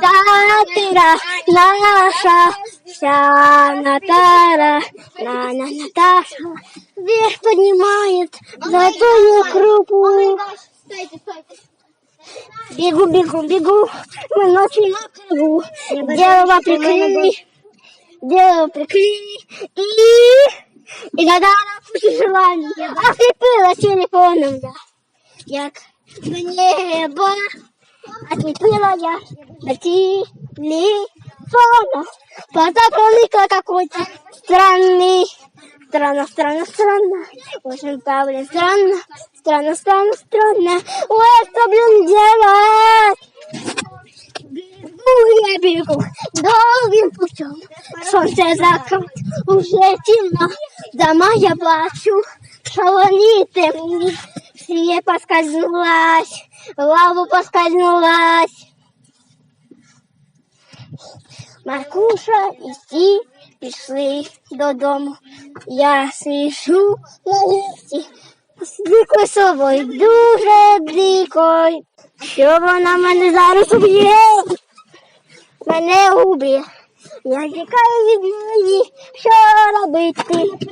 Татира наша, вся Натара, на на Наташа, вверх поднимает золотую крупу. Бегу, бегу, бегу, мы ночью на кругу, дерево прикрыли, дерево прикрыли, и, и гадала пути желаний, ослепила телефоном я, як в небо, ослепила я на телефона, потом проникла какой-то странный, странно, странно, странно, очень правильно, странно, странно, странно, странно, ой, что, блин, делать? Бегу я бегу долгим путем. Солнце закат, уже темно. Дома я плачу, шалони темні. Сіє поскользнулась, в Лаву поскользнулась. Маркуша і всі пішли додому. Я сижу на лісі з дикою собою, дуже дикою. Що вона мене зараз уб'є? Мене уб'є. Я тікаю від неї, що робити,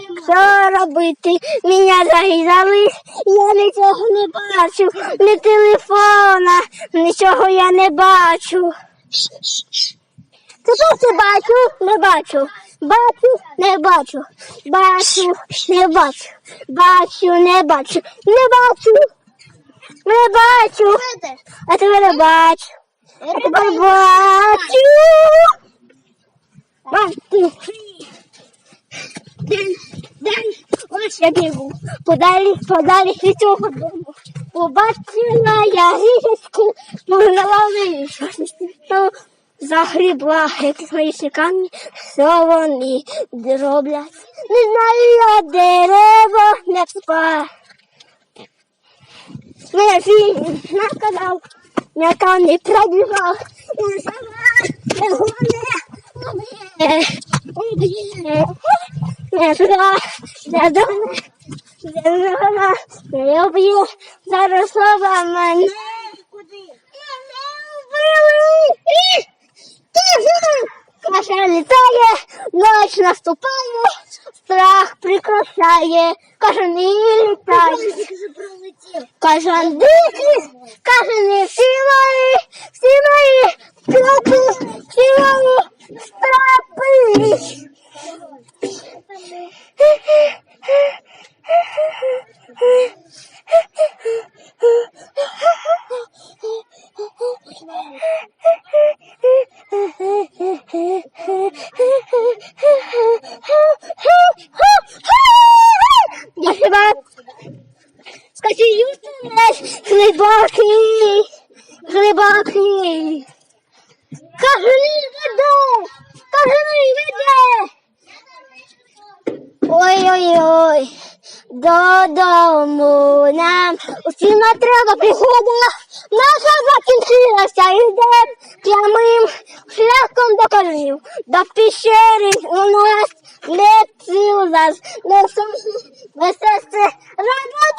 робити? Мене зарізали, я нічого не бачу, ні телефона, нічого я не бачу. Тепер бачу, не бачу. Бачу, не бачу. Бачу, не бачу. Бачу, не бачу. Не бачу. Не бачу. А тепер не бачу. А тепер бачу. Бачу. Ось бігу. Подалі, подалі від цього дому. Побачила я річку, погнала вийшла. Загрібла якісь камні, що вони роблять. Не знаю я дерево не спа. Мене фільм на канал, яка не пробігав. Я не уб'є, не зра, не доне, уб'є, зараз слова мене. Вбили! Каша літає, ночь наступає, страх прикрашає, кажани літають. Кажан дикий, кажани всі мої, всі мої десь глибокий, глибокий. Кажани веде, кажани веде. Ой-ой-ой, додому нам усім не треба пригода. Наша закінчилася, йдем прямим шляхом до корнів. До піщери у нас. Не сумні, не серце, робота на всю.